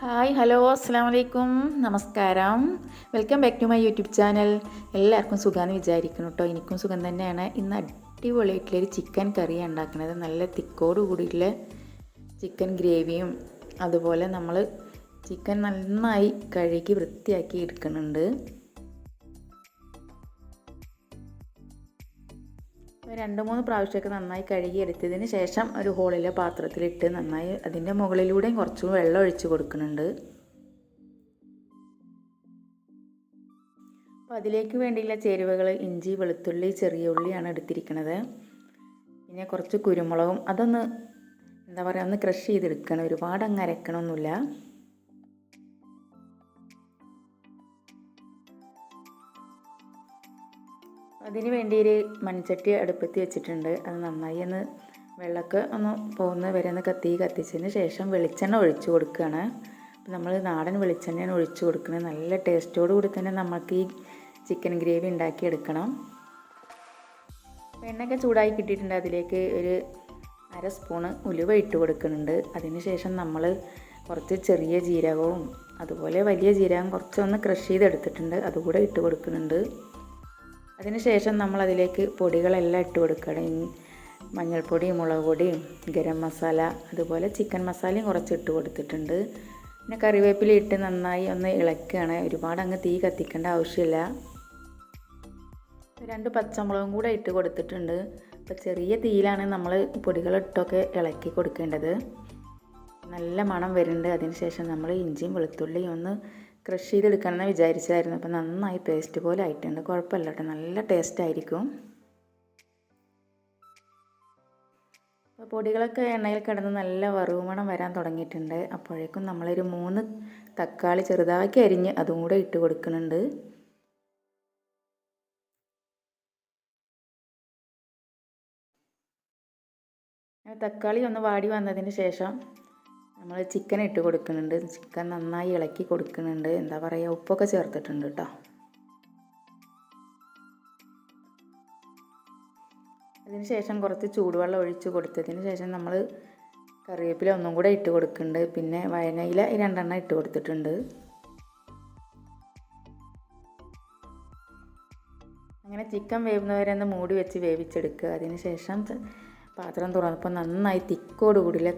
Hi hello അസ്സാം വലൈക്കും നമസ്കാരം welcome back to my YouTube channel എല്ലാവർക്കും സുഖമെന്ന് വിചാരിക്കുന്നു കേട്ടോ എനിക്കും സുഖം തന്നെയാണ്. ഇന്ന് അടിപൊളിയായിട്ടുള്ളൊരു ചിക്കൻ കറിയാണ് ഉണ്ടാക്കുന്നത്. നല്ല തിക്കോട് കൂടിയിട്ടുള്ള ചിക്കൻ ഗ്രേവിയും അതുപോലെ നമ്മൾ ചിക്കൻ നന്നായി കഴുകി വൃത്തിയാക്കി എടുക്കുന്നുണ്ട്. രണ്ട് മൂന്ന് പ്രാവശ്യമൊക്കെ നന്നായി കഴുകി എടുത്തതിന് ശേഷം ഒരു ഹോളിലെ പാത്രത്തിലിട്ട് നന്നായി അതിന്റെ മുകളിലൂടെയും കുറച്ചും വെള്ളം ഒഴിച്ച് കൊടുക്കുന്നുണ്ട്. അപ്പോൾ അതിലേക്ക് വേണ്ടിയുള്ള ചേരുവകൾ ഇഞ്ചി വെളുത്തുള്ളി ചെറിയ ഉള്ളിയാണ് എടുത്തിരിക്കുന്നത്. പിന്നെ കുറച്ച് കുരുമുളകും അതൊന്ന് എന്താ പറയുക ഒന്ന് ക്രഷ് ചെയ്തെടുക്കണം. ഒരുപാട് അങ്ങ് അരക്കണമൊന്നുമില്ല. അതിന് വേണ്ടി ഒരു മൺചട്ടി അടുപ്പത്തി വെച്ചിട്ടുണ്ട്. അത് നന്നായി ഒന്ന് വെള്ളമൊക്കെ ഒന്ന് പോകുന്ന വരെ ഒന്ന് കത്തി കത്തിച്ചതിന് ശേഷം വെളിച്ചെണ്ണ ഒഴിച്ചു കൊടുക്കുകയാണ്. അപ്പം നമ്മൾ നാടൻ വെളിച്ചെണ്ണയാണ് ഒഴിച്ചു കൊടുക്കുന്നത്. നല്ല ടേസ്റ്റോട് കൂടി തന്നെ നമുക്ക് ഈ ചിക്കൻ ഗ്രേവി ഉണ്ടാക്കിയെടുക്കണം. എണ്ണയൊക്കെ ചൂടായി കിട്ടിയിട്ടുണ്ട്. അതിലേക്ക് ഒരു അര സ്പൂണ് ഉലുവ ഇട്ട് കൊടുക്കുന്നുണ്ട്. അതിന് ശേഷം നമ്മൾ കുറച്ച് ചെറിയ ജീരകവും അതുപോലെ വലിയ ജീരകം കുറച്ചൊന്ന് ക്രഷ് ചെയ്തെടുത്തിട്ടുണ്ട്. അതുകൂടെ ഇട്ട് കൊടുക്കുന്നുണ്ട്. അതിനുശേഷം നമ്മൾ അതിലേക്ക് പൊടികളെല്ലാം ഇട്ട് കൊടുക്കണം മഞ്ഞൾപ്പൊടി മുളക് പൊടിയും ഗരം മസാല അതുപോലെ ചിക്കൻ മസാലയും കുറച്ച് ഇട്ട് കൊടുത്തിട്ടുണ്ട്. പിന്നെ കറിവേപ്പില ഇട്ട് നന്നായി ഒന്ന് ഇളക്കുകയാണ്. ഒരുപാട് അങ്ങ് തീ കത്തിക്കേണ്ട ആവശ്യമില്ല. രണ്ട് പച്ചമുളകും കൂടെ ഇട്ട് കൊടുത്തിട്ടുണ്ട്. അപ്പോൾ ചെറിയ തീയിലാണ് നമ്മൾ പൊടികളിട്ടൊക്കെ ഇളക്കി കൊടുക്കേണ്ടത്. നല്ല മണം വരുന്നുണ്ട്. അതിനുശേഷം നമ്മൾ ഇഞ്ചിയും വെളുത്തുള്ളിയും ഒന്ന് ക്രഷ് ചെയ്തെടുക്കണമെന്ന് വിചാരിച്ചായിരുന്നു അപ്പോൾ നന്നായി പേസ്റ്റ് പോലെ ആയിട്ടുണ്ട്. കുഴപ്പമില്ല കേട്ടോ. നല്ല ടേസ്റ്റ് ആയിരിക്കും. അപ്പോൾ പൊടികളൊക്കെ എണ്ണയിൽ കിടന്ന് നല്ല വറുമണം വരാൻ തുടങ്ങിയിട്ടുണ്ട്. അപ്പോഴേക്കും നമ്മളൊരു മൂന്ന് തക്കാളി ചെറുതാക്കി അരിഞ്ഞ് അതും കൂടെ ഇട്ട് കൊടുക്കുന്നുണ്ട്. തക്കാളി ഒന്ന് വാടി വന്നതിന് ശേഷം നമ്മൾ ചിക്കൻ ഇട്ട് കൊടുക്കുന്നുണ്ട്. ചിക്കൻ നന്നായി ഇളക്കി കൊടുക്കുന്നുണ്ട്. എന്താ പറയുക ഉപ്പൊക്കെ ചേർത്തിട്ടുണ്ട് കേട്ടോ അതിന് ശേഷം കുറച്ച് ചൂടുവെള്ളം ഒഴിച്ച് കൊടുത്തതിന് ശേഷം നമ്മൾ കറിവേപ്പില ഒന്നും കൂടെ ഇട്ട് കൊടുക്കുന്നുണ്ട്. പിന്നെ വയനയില രണ്ടെണ്ണം ഇട്ട് കൊടുത്തിട്ടുണ്ട്. അങ്ങനെ ചിക്കൻ വേവുന്നവരെ ഒന്ന് മൂടി വെച്ച് വേവിച്ചെടുക്കുക. അതിന് ശേഷം പാത്രം തുറന്നപ്പോൾ നന്നായി തിക്കോട് കൂടിയില്ല